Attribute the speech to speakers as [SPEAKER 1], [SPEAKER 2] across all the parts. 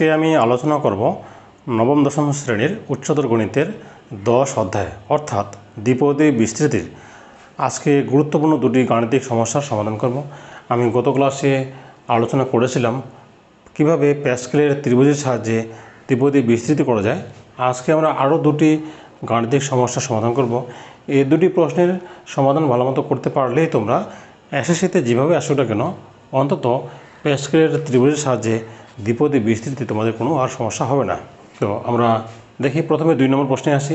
[SPEAKER 1] আজকে আমি আলোচনা করব নবম, দশম শ্রেণির উচ্চতর গণিতের দশ অধ্যায়, অর্থাৎ দ্বিপদী বিস্তৃতির। আজকে গুরুত্বপূর্ণ দুটি গাণিতিক সমস্যার সমাধান করব। আমি গত ক্লাসে আলোচনা করেছিলাম কীভাবে প্যাসকেলের ত্রিভুজের সাহায্যে দ্বিপদী বিস্তৃতি করা যায়। আজকে আমরা আরও দুটি গাণিতিক সমস্যার সমাধান করব। এই দুটি প্রশ্নের সমাধান ভালোমতো করতে পারলেই তোমরা এসএসসিতে যেভাবে আসো না কেন, অন্তত প্যাসকেলের ত্রিভুজের সাহায্যে দ্বিপদী বিস্তৃতি তোমাদের কোনো আর সমস্যা হবে না। তো আমরা দেখি প্রথমে দুই নম্বর প্রশ্নে আসি।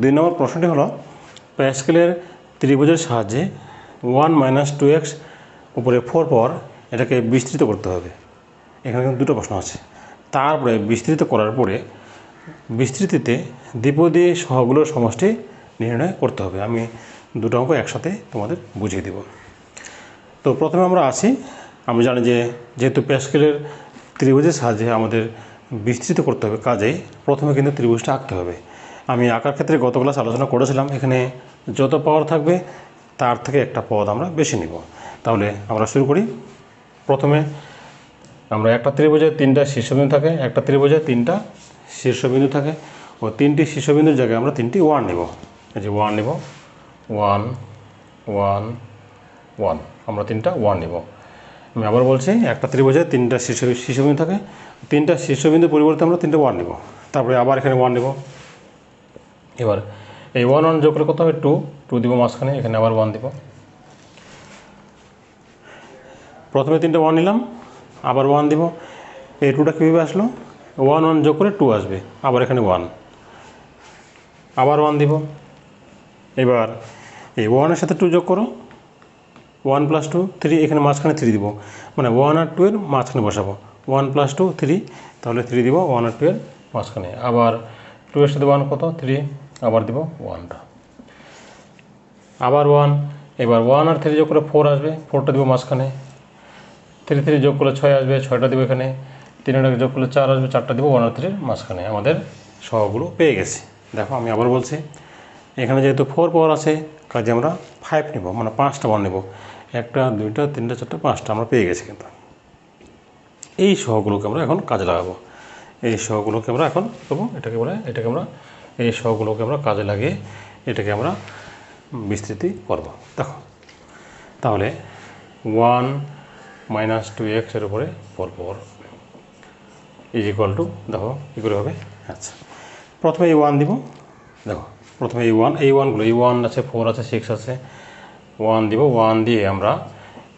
[SPEAKER 1] দুই নম্বর প্রশ্নটি হলো, প্যাসকেলের ত্রিভুজের সাহায্যে ওয়ান মাইনাস টু এক্স উপরে ফোর পর এটাকে বিস্তৃত করতে হবে। এখানে কিন্তু দুটো প্রশ্ন আছে। তারপরে বিস্তৃত করার পরে বিস্তৃতিতে দ্বিপদী সহগুলোর সমষ্টি নির্ণয় করতে হবে। আমি দুটো অঙ্ক একসাথে তোমাদের বুঝিয়ে দেব। তো প্রথমে আমরা আসি আমরা জানি যে যেহেতু প্যাসকেলের ত্রিভুজের সাহায্যে আমাদের বিস্তৃত করতে হবে কাজেই প্রথমে কিন্তু ত্রিভুজটা আঁকতে হবে। আমি আঁকার ক্ষেত্রে গত ক্লাস আলোচনা করেছিলাম, এখানে যত পাওয়ার থাকবে, তার থেকে একটা পদ আমরা বেশি নিব। তাহলে আমরা শুরু করি। প্রথমে আমরা একটা ত্রিভুজে তিনটা শীর্ষবিন্দু থাকে, একটা ত্রিভুজে তিনটা শীর্ষবিন্দু থাকে। ও তিনটি শীর্ষবিন্দুর জায়গায় আমরা তিনটি ওয়ান নেব। এই যে ওয়ান নেব, ওয়ান ওয়ান ওয়ান, আমরা তিনটা ওয়ান নেব। আমি আবার বলছি, একটা ত্রিভুজে তিনটা শীর্ষ শীর্ষবিন্দু থাকে, তিনটা শীর্ষবিন্দুর পরিবর্তে আমরা তিনটা ওয়ান নেব। তারপরে আবার এখানে ওয়ান নেব। এবার এই ওয়ান ওয়ান যোগ করে কত হবে? টু টু দিব মাঝখানে, এখানে আবার ওয়ান দিব। প্রথমে তিনটে ওয়ান নিলাম, আবার ওয়ান দিব। এই টুটা কীভাবে আসলো? ওয়ান ওয়ান যোগ করে টু আসবে, আবার এখানে ওয়ান আবার ওয়ান দিব। এবার এই ওয়ানের সাথে টু যোগ করো। ওয়ান প্লাস টু থ্রি এখানে মাঝখানে থ্রি দিব। মানে ওয়ান আর টুয়ের মাঝখানে বসাবো। ওয়ান প্লাস টু থ্রি তাহলে থ্রি দিব ওয়ান আর টু এর মাঝখানে। আবার টু এর সাথে ওয়ান কত? থ্রি আবার দিব ওয়ানটা আবার ওয়ান এবার ওয়ান আর থ্রি যোগ করে ফোর আসবে ফোরটা দিব মাঝখানে। থ্রি থ্রি যোগ করলে ছয় আসবে ছয়টা দিব এখানে। তিনটা যোগ করলে চার আসবে, চারটা দিব ওয়ান আর থ্রির মাঝখানে। আমাদের সহগুলো পেয়ে গেছি। দেখো, আমি আবার বলছি, এখানে যেহেতু ফোর পাওয়ার আছে, কাজে আমরা ফাইভ নেব মানে পাঁচটা ওয়ান নেব। একটা, দুইটা, তিনটা, চারটা, পাঁচটা আমরা পেয়ে গেছি কিন্তু। এই সহগুলোকে আমরা এখন কাজে লাগাবো। এই সহগুলোকে আমরা এখন এবং এটাকে বলে এটাকে আমরা, এই সহগুলোকে আমরা কাজে লাগিয়ে এটাকে আমরা বিস্তৃতি করব। দেখো, তাহলে ওয়ান মাইনাস টু এক্সের উপরে four four is equal to, দেখো, কী করে হবে? আচ্ছা প্রথমে এই ওয়ান দিব। দেখো, প্রথমে এই ওয়ান, এই ওয়ানগুলো, এই ওয়ান আছে, ফোর আছে, সিক্স আছে ওয়ান দিব, ওয়ান দিয়ে আমরা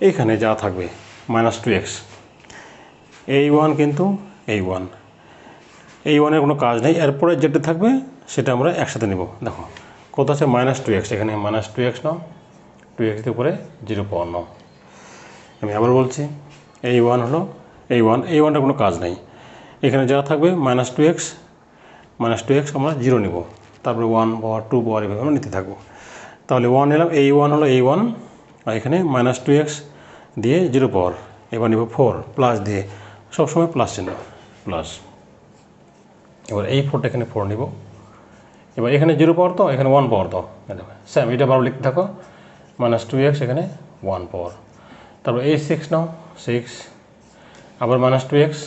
[SPEAKER 1] এইখানে যা থাকবে, মাইনাস টু এক্স। এই ওয়ান কিন্তু এই ওয়ান। এই ওয়ানের কোনো কাজ নেই, এরপরে যেটা থাকবে সেটা আমরা একসাথে নেব। দেখো, কত আছে? মাইনাস টু এক্স, এখানে মাইনাস টু এক্স নাও, টু এক্সের উপরে জিরো পাওয়ার নাও। আমি আবার বলছি, এই ওয়ান হলো, এই ওয়ান, এই ওয়ানটা কোনো কাজ নেই। এখানে যা থাকবে, minus two x, minus two x আমরা জিরো নেব। তারপরে ওয়ান পাওয়ার, টু পাওয়ার এভাবে আমরা নিতে থাকব। তাহলে ওয়ান নিলাম এই ওয়ান হলো এই ওয়ান আর এখানে মাইনাস টু এক্স দিয়ে জিরো পাওয়ার এবার নিব ফোর প্লাস দিয়ে, সবসময় প্লাস চিহ্ন প্লাস এবার এই ফোরটা এখানে ফোর নিব। এবার এখানে জিরো পাওয়ার তো, এখানে ওয়ান পাওয়ার তো স্যাম এটা বারো লিখতে থাকো মাইনাস টু এক্স এখানে ওয়ান পাওয়ার তারপর এই সিক্স নাও সিক্স আবার মাইনাস টু এক্স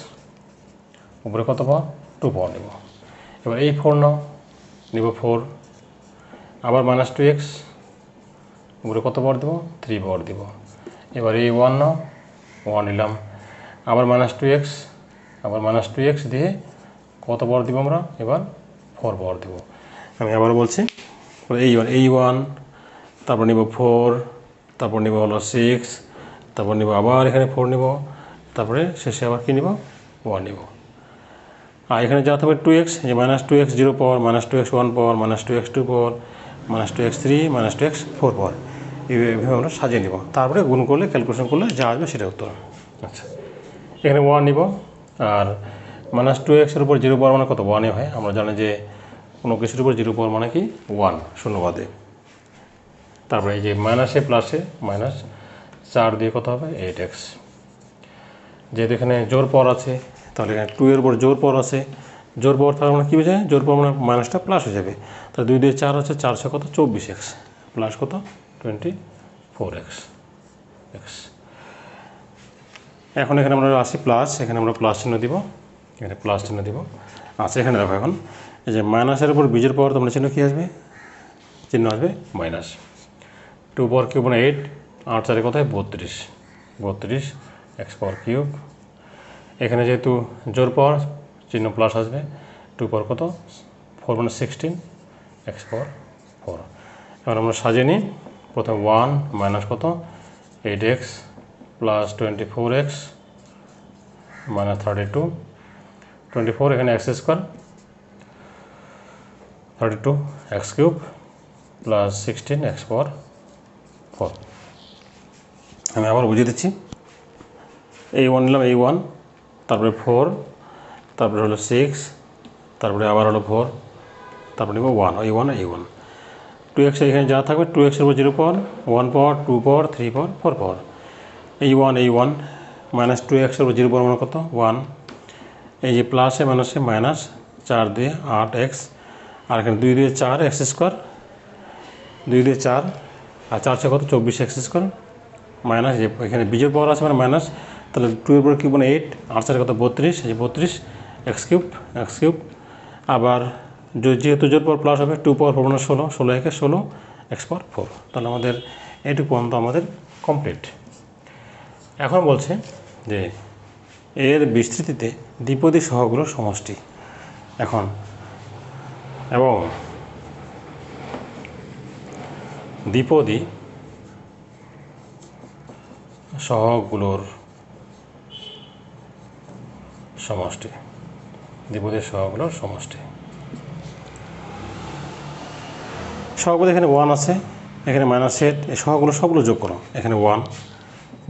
[SPEAKER 1] উপরে কত পাওয়ার টু পাওয়ার নেব। এবার এই ফোর নাও, নিব ফোর আবার মাইনাস টু এক্স উপরে কত পাওয়ার দেবো? থ্রি পাওয়ার দেবো। এবার এই ওয়ান নাও ওয়ান নিলাম। আবার মাইনাস টু এক্স আবার মাইনাস টু এক্স দিয়ে কত পাওয়ার দিব আমরা? এবার ফোর পাওয়ার দেবো। আমি আবার বলছি এই ওয়ান এই ওয়ান তারপর নিব ফোর তারপর নিব হলো সিক্স তারপর নিব আবার এখানে ফোর নিব, তারপরে শেষে আবার কী নিব? ওয়ান নিব। আর এখানে যা থাকবে টু এক্স যে minus two x zero power minus two x one power minus two x two power minus two x three minus two x four power এইভাবে আমরা সাজিয়ে নিব। তারপরে গুণ করলে ক্যালকুলেশন করলে যা আসবে সেটা উত্তর। আচ্ছা। এখানে ওয়ান নিব। আর মাইনাস টু এক্সের উপর জিরো পাওয়ার মানে কত? ওয়ানে হয় আমরা জানি যে কোনো কিছুর উপর জিরো পাওয়ার মানে কি? ওয়ান শূন্যবাদে তারপরে এই যে মাইনাসে প্লাসে মাইনাস চার দিয়ে কত হবে? এইট এক্স যেহেতু এখানে জোর পাওয়ার আছে, তাহলে এখানে টু এর উপর জোর পাওয়ার আছে। জোর পাওয়ার তাহলে মানে কী বোঝায়? জোর পাওয়ার মানে মাইনাসটা প্লাস হয়ে যাবে। তাহলে দুই দিয়ে চার আছে চারশো কত? চব্বিশ এক্স প্লাস কত? টোয়েন্টি ফোর এক্স এক্স এখন এখানে আমরা আসি প্লাস এখানে আমরা প্লাস চিহ্ন দিব, এখানে প্লাস চিহ্ন দিব। আচ্ছা এখানে দেখো এখন, এই যে মাইনাসের উপর বীজের পাওয়ার তোমরা চিহ্ন কী আসবে? চিহ্ন আসবে মাইনাস টু পাওয়ার কিউব মানে এইট আট চারে কোথায় বত্রিশ। বত্রিশ এক্স পাওয়ার কিউব এখানে যেহেতু জোর পাওয়ার চিহ্ন প্লাস আসবে। টু পাওয়ার কত? ফোর মানে সিক্সটিন এক্স পাওয়ার ফোর এবার আমরা সাজিয়ে নিই। প্রথমে ওয়ান মাইনাস কত? Eight x plus twenty four x minus thirty two. Twenty four এখানে x square. Thirty two x cube plus sixteen x power four. আমি আবার বুঝিয়ে দিচ্ছি। এই ওয়ান নিলাম, এই ওয়ান, তারপরে ফোর, তারপরে হলো সিক্স, তারপরে আবার হলো ফোর, তারপরে নিব ওয়ান, এই ওয়ান এই ওয়ান। টু এক্স এখানে যা থাকবে টু এক্সের উপর zero power one power two power three power four power এই ওয়ান এই ওয়ান মাইনাস টু এক্সের উপর জিরো পাওয়ার মানে কত? ওয়ান এই যে প্লাসে মাইনাসে মাইনাস চার দিয়ে আট এক্স আর এখানে দুই দিয়ে চার এক্স স্কোয়ার দুই দিয়ে চার, আর চার ছয় কত? চব্বিশ এক্স স্কোয়ার মাইনাস যে এখানে বীজের পাওয়ার আছে মানে মাইনাস তাহলে টু এর পর কিউব মানে এইট আর চার কত? বত্রিশ। এই যে বত্রিশ এক্স কিউব এক্স কিউব আবার যেহেতু জোর পর প্লাস হবে টু পাওয়ার ফোর মানে ষোলো ষোলো একে ষোলো এক্স পাওয়ার ফোর তাহলে আমাদের এইটুকু পর্যন্ত আমাদের কমপ্লিট এখন বলছে যে এর বিস্তৃতিতে দ্বিপদী সহগুলোর সমষ্টি। এখন, এবং দ্বিপদী সহগুলোর সমষ্টি। দ্বিপদী সহগুলোর সমষ্টি। সহগুলো এখানে ওয়ান আছে, এখানে মাইনাস এইট এই সহগুলো সবগুলো যোগ করো, এখানে ওয়ান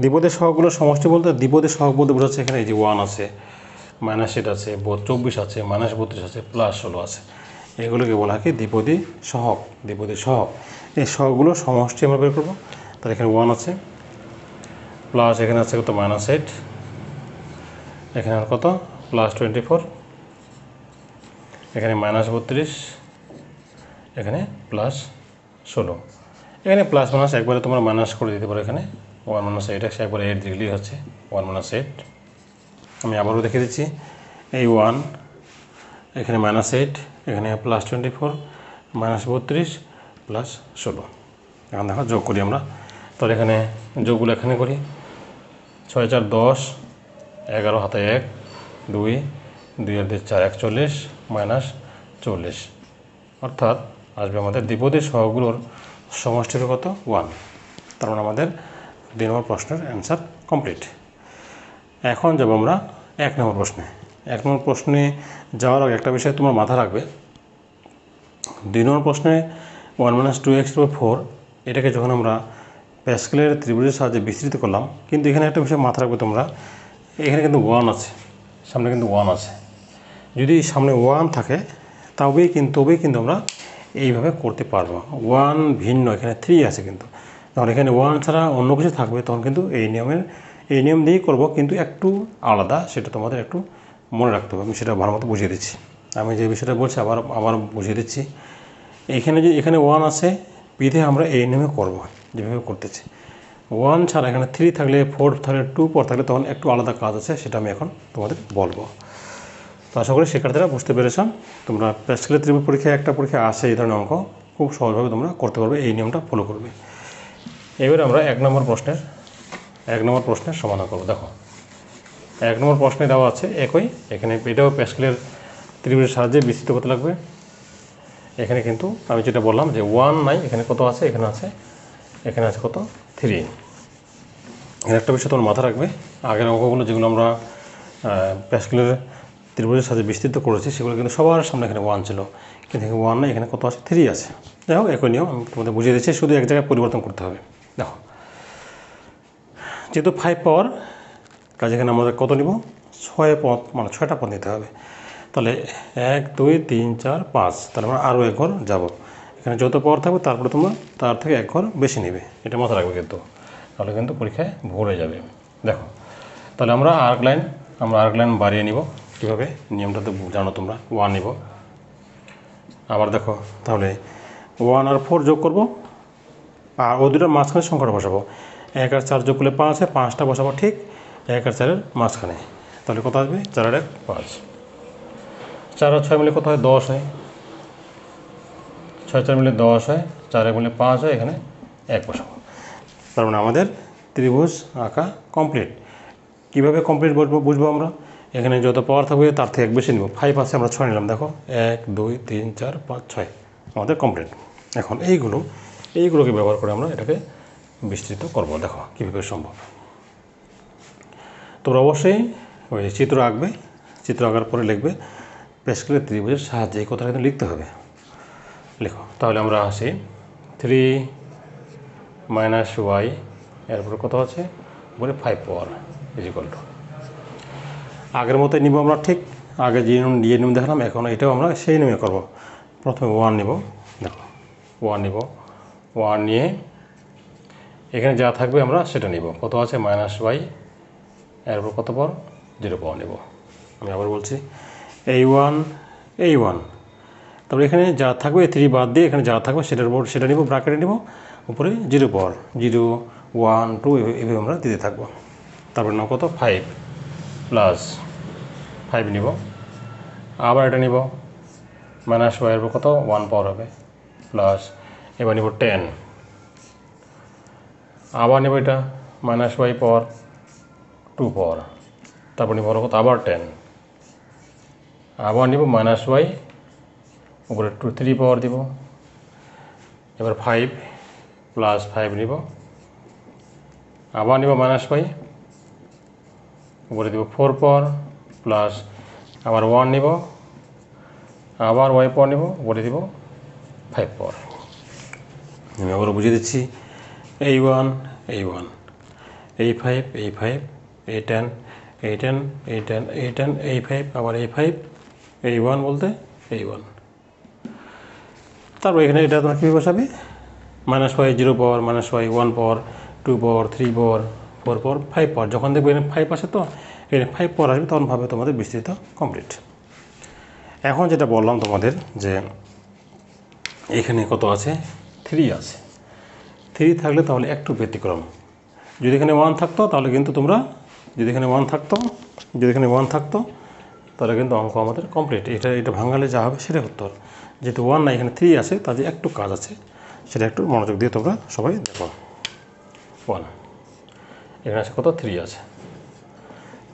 [SPEAKER 1] দ্বিপদের সহগুলোর সমষ্টি বলতে, দ্বিপদের সহগ বলতে বোঝাচ্ছে এখানে এই যে ওয়ান আছে মাইনাস এইট আছে চব্বিশ আছে মাইনাস বত্রিশ আছে প্লাস ষোলো আছে। এগুলোকে বলা হয় কি? দ্বিপদী সহগ দ্বিপদী সহগ। এই সহগুলোর সমষ্টি আমরা বের করব, তাহলে এখানে ওয়ান আছে প্লাস এখানে আছে কত? মাইনাস এইট এখানে আর কত? প্লাস টোয়েন্টি ফোর এখানে মাইনাস বত্রিশ। এখানে প্লাস ষোলো। এখানে প্লাস মাইনাস একবারে তোমরা মাইনাস করে দিতে পারো এখানে। ওয়ান মাইনাস এইট একশো একবারে এইট দিলেই হচ্ছে ওয়ান মাইনাস এইট আমি আবারও দেখে দিচ্ছি, এই ওয়ান এখানে মাইনাস এইট এখানে প্লাস টোয়েন্টি ফোর মাইনাস বত্রিশ প্লাস ষোলো। এখন দেখো যোগ করি আমরা। তাহলে এখানে যোগগুলো এখানে করি। ছয়, চার, দশ, এগারো, হাতে এক, দুই দুই দুই, চার, একচল্লিশ মাইনাস চল্লিশ। অর্থাৎ আসবে আমাদের দ্বিপদী সহগুলোর সমষ্টি হবে কত? ওয়ান তার মানে আমাদের দুই নম্বর প্রশ্নের অ্যান্সার কমপ্লিট এখন যাব আমরা এক নম্বর প্রশ্নে। এক নম্বর প্রশ্নে যাওয়ার আগে একটা বিষয় তোমার মাথা রাখবে। দুই নম্বর প্রশ্নে one minus two x four এটাকে যখন আমরা প্যাসকেলের ত্রিভুজের সাহায্যে বিস্তৃত করলাম, কিন্তু এখানে একটা বিষয় মাথা রাখবে তোমরা। এখানে কিন্তু ওয়ান আছে, সামনে কিন্তু ওয়ান আছে। যদি সামনে ওয়ান থাকে, তবেই কিন্তু তবেই কিন্তু আমরা এইভাবে করতে পারব। ওয়ান ভিন্ন, এখানে থ্রি আছে কিন্তু। যখন এখানে ওয়ান ছাড়া অন্য কিছু থাকবে, তখন কিন্তু এই নিয়মের, এই নিয়ম দিয়েই করব, কিন্তু একটু আলাদা, সেটা তোমাদের একটু মনে রাখতে হবে। আমি সেটা ভালো মতো বুঝিয়ে দিচ্ছি। আমি যে বিষয়টা বলছি, আবার আবার বুঝিয়ে দিচ্ছি। এখানে যে, এখানে ওয়ান আছে, বিধে আমরা এই নিয়মে করব, যেভাবে করতেছি। ওয়ান ছাড়া এখানে থ্রি থাকলে ফোর থাকলে টু পর থাকলে, তখন একটু আলাদা কাজ আছে, সেটা আমি এখন তোমাদের বলব। তো আশা করি শিক্ষার্থীরা বুঝতে পেরেছ তোমরা প্যাসকেলের ত্রিভুজ পরীক্ষায়, একটা পরীক্ষা আসে এই ধরনের অঙ্ক। খুব সহজভাবে তোমরা করতে পারবে, এই নিয়মটা ফলো করবে। এবার আমরা এক নম্বর প্রশ্নের, এক নম্বর প্রশ্নের সমাধান করব। দেখো, এক নম্বর প্রশ্নে দেওয়া আছে একই, এখানে এটাও প্যাসকেলের ত্রিভুজের সাহায্যে বিস্তৃত করতে লাগবে। এখানে কিন্তু আমি যেটা বললাম যে ওয়ান নাই, এখানে কত আছে? এখানে আছে এখানে আছে কত? থ্রি এখানে একটা বিষয় তোমার মাথা রাখবে। আগের অঙ্কগুলো যেগুলো আমরা প্যাসকেলের ত্রিভুজের সাথে বিস্তৃত করেছি, সেগুলো কিন্তু সবার সামনে এখানে ওয়ান ছিল। কিন্তু ওয়ান নাই, এখানে কত আছে? থ্রি আছে। যাই হোক, একই নিয়ম, আমি তোমাদের বুঝিয়ে দিচ্ছি, শুধু এক জায়গায় পরিবর্তন করতে হবে। দেখো, যেহেতু ফাইভ পাওয়ার কাজে এখানে আমাদের কত নিব? ছয় পথ মানে ছয়টা পথ নিতে হবে। তাহলে এক, দুই, তিন, চার, পাঁচ, তাহলে আমরা আরও এক ঘর যাব। এখানে যত পাওয়ার থাকবে, তারপরে তোমরা তার থেকে এক ঘর বেশি নেবে। এটা মাথা রাখবে কিন্তু। তাহলে কিন্তু পরীক্ষায় ভরে যাবে। দেখো, তাহলে আমরা আর্ক লাইন আমরা আর্ক লাইন বাড়িয়ে নিব। কীভাবে? নিয়মটা তো জানো তোমরা ওয়ান নিব। আবার দেখো, তাহলে ওয়ান আর ফোর যোগ করব, আর ওই দুটোর মাঝখানে সংখ্যাটা বসাবো। এক আর চার যোগ করলে পাঁচ আছে পাঁচটা বসাবো ঠিক এক আর চারের মাঝখানে। তাহলে কত আসবে? চার আর এক, পাঁচ। চার আর ছয় মিলে কত হয়? দশ হয়। ছয় চার মিলে দশ হয়, চার এক মিলে পাঁচ হয়, এখানে এক বসাবো। তার মানে আমাদের ত্রিভুজ আঁকা কমপ্লিট কীভাবে কমপ্লিট বুঝব বুঝব আমরা? এখানে যত পাওয়ার থাকবে, তার থেকে এক বেশি নিব। ফাইভ আছে, আমরা ছয় নিলাম, দেখো। এক, দুই, তিন, চার, পাঁচ, ছয়। আমাদের কমপ্লিট এখন এইগুলো, এইগুলোকে ব্যবহার করে আমরা এটাকে বিস্তৃত করব, দেখো, কীভাবে সম্ভব। তোমরা অবশ্যই ওই চিত্র আঁকবে, চিত্র আঁকার পরে লিখবে পেস্কেলের ত্রিভুজের সাহায্যে এই কথাটা কিন্তু লিখতে হবে। লেখো, তাহলে আমরা আসি। থ্রি মাইনাস ওয়াই এরপরে কত আছে? বলে ফাইভ পাওয়ার ইজিকল টু আগের মতোই নিব আমরা ঠিক, আগে যে নিয়ম যে নিয়ম দেখালাম, এখন এটাও আমরা সেই নিয়মে করব। প্রথমে ওয়ান নিব, দেখো ওয়ান নিব ওয়ান নিয়ে এখানে যা থাকবে আমরা সেটা নিব। কত আছে? মাইনাস ওয়াই এরপর কত পর জিরো পাওয়ার নেব। আমি আবার বলছি, এই ওয়ান এই ওয়ান তারপরে এখানে যা থাকবে থ্রি বাদ দিয়ে এখানে যা থাকবে সেটার উপর সেটা নিব ব্রাকেটে নিব, উপরে zero power zero one two এভাবে আমরা দিতে থাকব। তারপরে নাও কত? ফাইভ প্লাস ফাইভ নিব। আবার এটা নিব। মাইনাস ওয়াইয়ের কত? ওয়ান পাওয়ার হবে। প্লাস এবার নিব টেন আবার নেব এটা। Minus y power two power তারপর নিব কত? আবার টেন আবার নিব মাইনাস ওয়াই উপরে টু থ্রি পাওয়ার দিব। এবার ফাইভ প্লাস ফাইভ নিব। আবার নিব মাইনাস ওয়াই উপরে দিব ফোর পাওয়ার প্লাস আবার ওয়ান নিব, আবার ওয়াই পাওয়ার নিব উপরে দিব ফাইভ পাওয়ার আমি আবার বুঝিয়ে দিচ্ছি এই ওয়ান এই ওয়ান এই ফাইভ এই ফাইভ এই টেন এই টেন এই টেন এই টেন এই ফাইভ আবার এই ফাইভ এই ওয়ান বলতে এই ওয়ান তারপর এখানে এটা তোমার কীভাবে বসাবে? Minus y zero power minus y one power two power three power four power five power যখন দেখবে এখানে ফাইভ আসে তো, এখানে ফাইভ পাওয়ার আসবে, তখন ভাবে তোমাদের বিস্তৃত কমপ্লিট এখন যেটা বললাম তোমাদের যে এখানে কত আছে? থ্রি আছে। থ্রি থাকলে তাহলে একটু ব্যতিক্রম। যদি এখানে ওয়ান থাকতো, তাহলে কিন্তু তোমরা যদি এখানে ওয়ান থাকতো, যদি এখানে ওয়ান থাকতো, তাহলে কিন্তু অঙ্ক আমাদের কমপ্লিট এটা এটা ভাঙালে যা হবে সেটা উত্তর। যেহেতু ওয়ান না, এখানে থ্রি আছে তাদের একটু কাজ আছে, সেটা একটু মনোযোগ দিয়ে তোমরা সবাই দেখো। ওয়ান এখানে আছে কত? থ্রি আছে।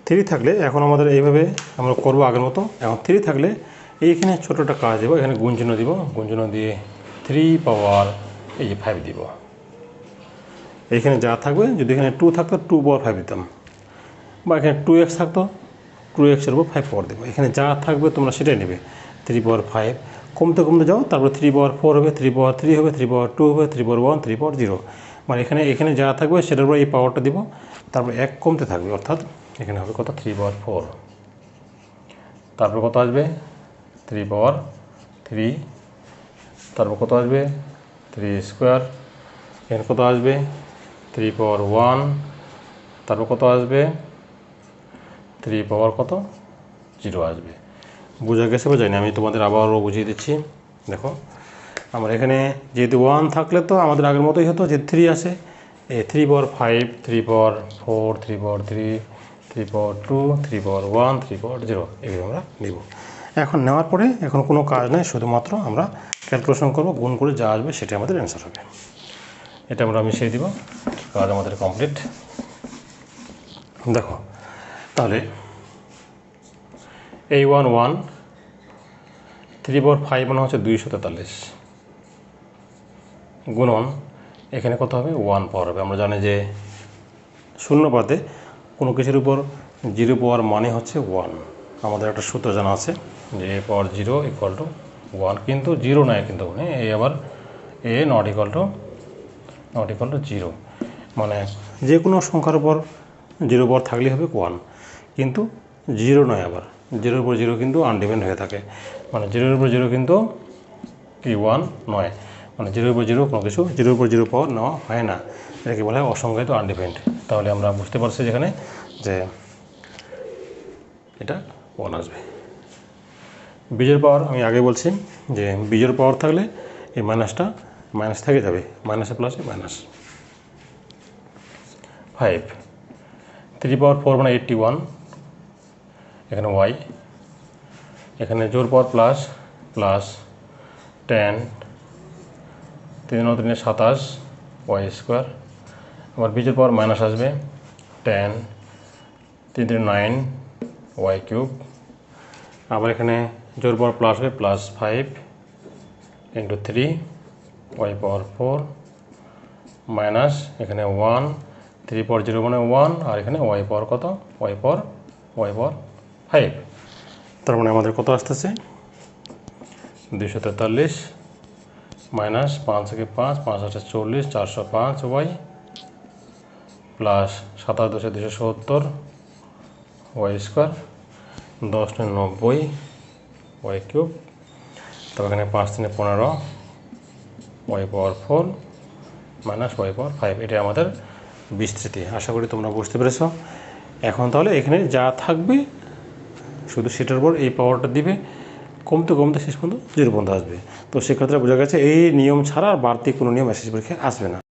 [SPEAKER 1] থ্রি থাকলে এখন আমাদের এইভাবে আমরা করব আগের মতো। এখন থ্রি থাকলে এইখানে ছোটো একটা কাজ দেবো, এখানে গুঞ্জন দিব। গুঞ্জন দিয়ে থ্রি পাওয়ার এই যে ফাইভ দিব। এখানে যা থাকবে, যদি এখানে টু থাকতো টু পাওয়ার ফাইভ দিতাম। বা এখানে টু এক্স থাকতো টু এক্সের উপর ফাইভ পাওয়ার দেবো। এখানে যা থাকবে তোমরা সেটাই নেবে। থ্রি পাওয়ার ফাইভ কমতে কমতে যাও, তারপর থ্রি পাওয়ার ফোর হবে থ্রি পাওয়ার থ্রি হবে থ্রি পাওয়ার টু হবে three power one three power zero মানে এখানে এখানে যা থাকবে সেটার উপর এই পাওয়ারটা দিব, তারপর এক কমতে থাকবে, অর্থাৎ এখানে হবে কত? থ্রি পাওয়ার ফোর তারপর কত আসবে? থ্রি পাওয়ার থ্রি তারপর কত আসবে? থ্রি স্কোয়ার এখানে কত আসবে? থ্রি পাওয়ার ওয়ান তারপর কত আসবে? থ্রি পাওয়ার কত? জিরো আসবে। বোঝা গেছে বোঝায়নি আমি তোমাদের আবারও বুঝিয়ে দিচ্ছি। দেখো আমার এখানে যেহেতু ওয়ান থাকলে তো আমাদের আগের মতোই হতো যে থ্রি আসে এ three power five three power four three power three three power two three power one three power zero এগুলো আমরা নিব। এখন নেওয়ার পরে এখন কোনো কাজ নেই, শুধুমাত্র আমরা ক্যালকুলেশন করব, গুণ করে যা আসবে সেটা আমাদের অ্যান্সার হবে। এটা আমরা মিশিয়ে দিব, কাজ আমাদের কমপ্লিট দেখো, তাহলে এই one one three power five মানে হচ্ছে দুইশো তেতাল্লিশ। গুণন, এখানে কত হবে? ওয়ান পাওয়ার হবে। আমরা জানি যে শূন্য পাতে কোনো কিছুর উপর জিরো পাওয়ার মানে হচ্ছে ওয়ান। আমাদের একটা সূত্র জানা আছে যে a power zero equal to one, কিন্তু জিরো নয় কিন্তু ওখানে এ আবার a not equal to not equal to zero. মানে যে কোনো সংখ্যার উপর জিরো পাওয়ার থাকলেই হবে ওয়ান, কিন্তু জিরো নয় আবার। জিরোর উপর জিরো কিন্তু আনডিপেন্ড হয়ে থাকে। মানে জিরোর উপর জিরো কিন্তু কি? ওয়ান নয়। মানে জিরোর উপর জিরো কোনো কিছু জিরোর উপর জিরো পাওয়ার নেওয়া হয় না। এটাকে বলা? হয় অসংজ্ঞায়িত আনডিপেন্ড তাহলে আমরা বুঝতে পারছি যেখানে যে এটা ওয়ান আসবে। বীজের পাওয়ার আমি আগে বলছি যে বীজের পাওয়ার থাকলে এই মাইনাসটা মাইনাস থেকে যাবে। মাইনাসে প্লাসে minus five three power four মানে এইটটি ওয়ান এখানে ওয়াই এখানে জোর পাওয়ার প্লাস প্লাস টেন তিন তিনে সাতাশ, ওয়াই স্কোয়ার। আবার বিজোর পাওয়ার মাইনাস আসবে টেন তিন তিন নাইন ওয়াই কিউব। আবার এখানে জোর পাওয়ার প্লাস হবে plus five into three y power four minus এখানে ওয়ান থ্রি পাওয়ার জিরো মানে ওয়ান আর এখানে ওয়াই পাওয়ার কত? Y power y power five তার মানে আমাদের কত আসতেছে? দুশো তেতাল্লিশ। মাইনাস পাঁচ থেকে পাঁচ আটে চল্লিশ চারশো পাঁচ ওয়াই, প্লাস সাতাশ দশে দুশো সত্তর ওয়াই স্কোয়ার, দশ নয় নব্বই ওয়াই কিউব তবে এখানে পাঁচ তিনে পনেরো y power four minus y power five এটা আমাদের বিস্তৃতি, আশা করি তোমরা বুঝতে পেরেছ। এখন তাহলে এখানে যা থাকবে, শুধু সেটার উপর এই পাওয়ারটা দিবে। কমতে কমতে শেষ পর্যন্ত জিরো পর্যন্ত আসবে। তো সেক্ষেত্রে বোঝা গেছে, এই নিয়ম ছাড়া আর বাড়তি কোনো নিয়ম এসএসসি পরীক্ষায় আসবে না।